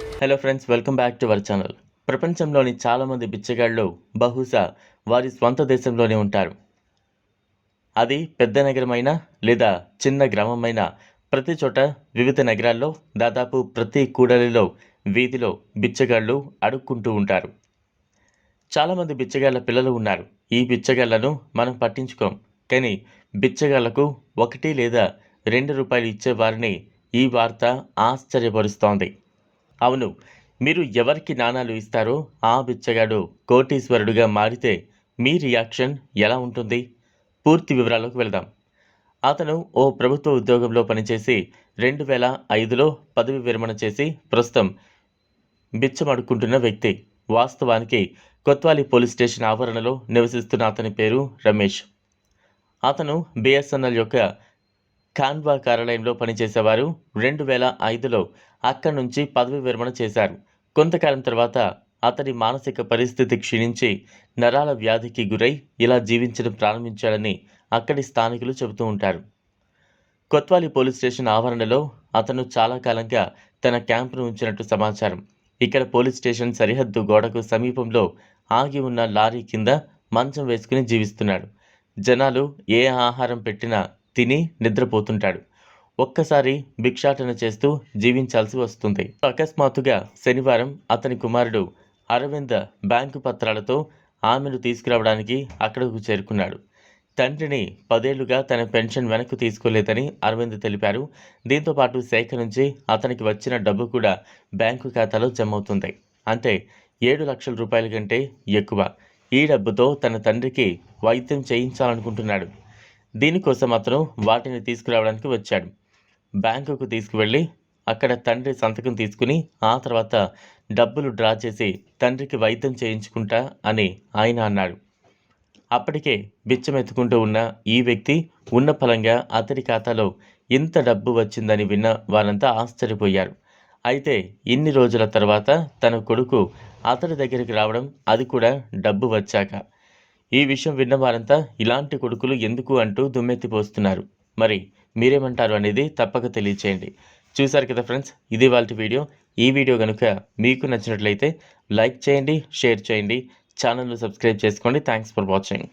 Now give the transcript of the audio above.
Hello friends welcome back to our channel ప్రపంచంలోని చాలామంది బిచ్చగాళ్ళు బహుశా వారి స్వంత దేశంలోనే ఉంటారు. అది పెద్ద నగరమైనా లేదా చిన్న గ్రామమైనా ప్రతి చోట వివిధ నగరాల్లో దాదాపు ప్రతి కూడలిలో వీధిలో బిచ్చగాళ్ళు అడుక్కుంటూ ఉంటారు. చాలామంది బిచ్చగాళ్ళ పిల్లలు ఉన్నారు. ఈ బిచ్చగాళ్ళను మనం పట్టించుకోం. కానీ బిచ్చగాళ్ళకు ఒకటి లేదా రెండు రూపాయలు ఇచ్చే వారిని ఈ వార్త ఆశ్చర్యపరుస్తోంది. అవును మీరు ఎవరికి నాణాలు ఇస్తారో ఆ బిచ్చగాడు కోటీశ్వరుడుగా మారితే మీ రియాక్షన్ ఎలా ఉంటుంది? పూర్తి వివరాల్లోకి వెళదాం. అతను ఓ ప్రభుత్వ ఉద్యోగంలో పనిచేసి రెండు వేల ఐదులో పదవి విరమణ చేసి ప్రస్తుతం బిచ్చమడుకుంటున్న వ్యక్తి. వాస్తవానికి కొత్వాలి పోలీస్ స్టేషన్ ఆవరణలో నివసిస్తున్న అతని పేరు రమేష్. అతను బిఎస్ఎన్ఎల్ యొక్క కాన్వా కార్యాలయంలో పనిచేసేవారు. రెండు వేల ఐదులో అక్కడి నుంచి పదవి విరమణ చేశారు. కొంతకాలం తర్వాత అతడి మానసిక పరిస్థితి క్షీణించి నరాల వ్యాధికి గురై ఇలా జీవించడం ప్రారంభించాడని అక్కడి స్థానికులు చెబుతూ ఉంటారు. కొత్వాలి పోలీస్ స్టేషన్ ఆవరణలో అతను చాలా కాలంగా తన క్యాంపును ఉంచినట్టు సమాచారం. ఇక్కడ పోలీస్ స్టేషన్ సరిహద్దు గోడకు సమీపంలో ఆగి ఉన్న లారీ కింద మంచం వేసుకుని జీవిస్తున్నాడు. జనాలు ఏ ఆహారం పెట్టినా తిని నిద్రపోతుంటాడు. ఒక్కసారి భిక్షాటన చేస్తూ జీవించాల్సి వస్తుంది. అకస్మాత్తుగా శనివారం అతని కుమారుడు అరవింద్ బ్యాంకు పత్రాలతో ఆమెను తీసుకురావడానికి అక్కడకు చేరుకున్నాడు. తండ్రిని పదేళ్ళుగా తన పెన్షన్ వెనక్కు తీసుకోలేదని అరవింద్ తెలిపారు. దీంతో పాటు శాఖ నుంచి అతనికి వచ్చిన డబ్బు కూడా బ్యాంకు ఖాతాలో జమ అవుతుంది అంటే ఏడు లక్షల రూపాయల కంటే ఎక్కువ. ఈ డబ్బుతో తన తండ్రికి వైద్యం చేయించాలనుకుంటున్నాడు. దీనికోసం అతను వాటిని తీసుకురావడానికి వచ్చాడు. బ్యాంకుకు తీసుకువెళ్ళి అక్కడ తండ్రి సంతకం తీసుకుని ఆ తర్వాత డబ్బులు డ్రా చేసి తండ్రికి వైద్యం చేయించుకుంటా అని ఆయన అన్నాడు. అప్పటికే బిచ్చమెత్తుకుంటూ ఉన్న ఈ వ్యక్తి ఉన్న ఫలంగా అతడి ఖాతాలో ఇంత డబ్బు వచ్చిందని విన్న వారంతా ఆశ్చర్యపోయారు. అయితే ఇన్ని రోజుల తర్వాత తన కొడుకు అతడి దగ్గరికి రావడం అది కూడా డబ్బు వచ్చాక ఈ విషయం విన్న వారంతా ఇలాంటి కొడుకులు ఎందుకు అంటూ దుమ్మెత్తిపోస్తున్నారు మరి మీరేమంటారు అనేది తప్పక తెలియచేయండి. చూసారు కదా ఫ్రెండ్స్ ఇది వాళ్ళ వీడియో. ఈ వీడియో కనుక మీకు నచ్చినట్లయితే లైక్ చేయండి షేర్ చేయండి. ఛానల్ను సబ్స్క్రైబ్ చేసుకోండి. Thanks for watching.